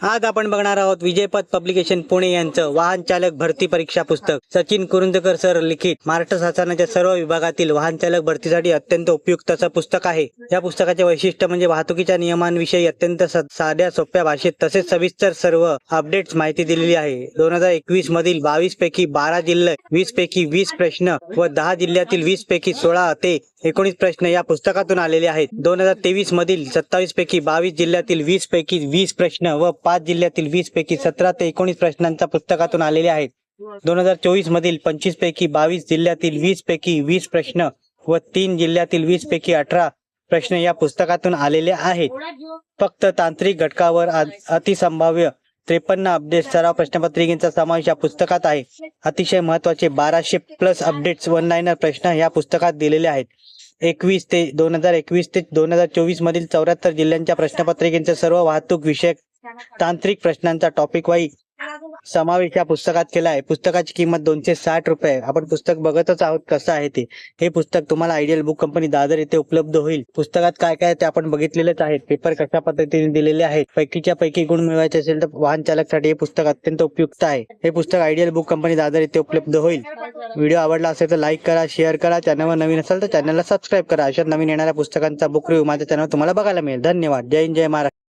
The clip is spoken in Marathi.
आज आपण बघणार आहोत विजयपद पब्लिकेशन पुणे यांचं वाहन चालक भरती परीक्षा पुस्तक. सचिन कुरुंदकर सर लिखित महाराष्ट्र शासनाच्या सर्व विभागातील वाहन चालक भरतीसाठी अत्यंत उपयुक्त असं पुस्तक आहे. या पुस्तकाचे वैशिष्ट्य म्हणजे वाहतुकीच्या नियमांविषयी अत्यंत साध्या सोप्या भाषेत तसेच सविस्तर सर्व अपडेट्स माहिती दिलेली आहे. दोन हजार एकवीस मधील बावीस पैकी बारा जिल्हे वीस पैकी वीस प्रश्न व दहा जिल्ह्यातील वीस पैकी सोळा ते एकोणीस प्रश्न या पुस्तकातून आलेले आहेत. दोन हजार तेवीस मधील सत्तावीस पैकी बावीस जिल्ह्यातील वीस पैकी वीस प्रश्न व पाच जिल्ह्यातील वीस पैकी सतरा ते एकोणीस प्रश्नांच्या पुस्तकातून आलेले आहेत. दोन हजार चोवीस मधील पंचवीस पैकी बावीस जिल्ह्यातील वीस पैकी वीस प्रश्न व तीन जिल्ह्यातील वीस पैकी अठरा प्रश्न या पुस्तकातून आलेले आहेत. फक्त तांत्रिक घटकावर अतिसंभाव्य त्रेपन्न अपडेट सराव प्रश्नपत्रिकेचा समावेश या पुस्तकात आहे. अतिशय महत्त्वाचे बाराशे प्लस अपडेट्स वन लाईनर प्रश्न या पुस्तकात दिलेले आहेत. एकवीस ते दोन हजार एकवीस ते दोन हजार चोवीस मधील चौऱ्याहत्तर जिल्ह्यांच्या प्रश्नपत्रिकेचे सर्व वाहतूक विषयक तांत्रिक प्रश्नांचा टॉपिक वाईज समावेश या पुस्तकात केला आहे. पुस्तकाची किंमत दोनशे साठ रुपये आहे. आपण पुस्तक बघतच आहोत कसं आहे ते. हे पुस्तक तुम्हाला आयडियल बुक कंपनी दादर येथे उपलब्ध होईल. पुस्तकात काय काय ते आपण बघितलेलेच आहेत. पेपर कशा पद्धतीने दिलेले आहेत? पैकीच्या पैकी गुण मिळवायचे असेल तर वाहन चालकसाठी हे पुस्तक अत्यंत उपयुक्त आहे. हे पुस्तक आयडियल बुक कंपनी दादर येथे उपलब्ध होईल. व्हिडिओ आवडला असेल तर लाईक करा शेअर करा. चॅनलवर नवीन असेल तर चॅनलला सबस्क्राईब करा. अशा नवीन येणाऱ्या पुस्तकांचा बुक रिव्ह्यू माझ्या चॅनल तुम्हाला बघायला मिळेल. धन्यवाद. जय हिंद जय महाराष्ट्र.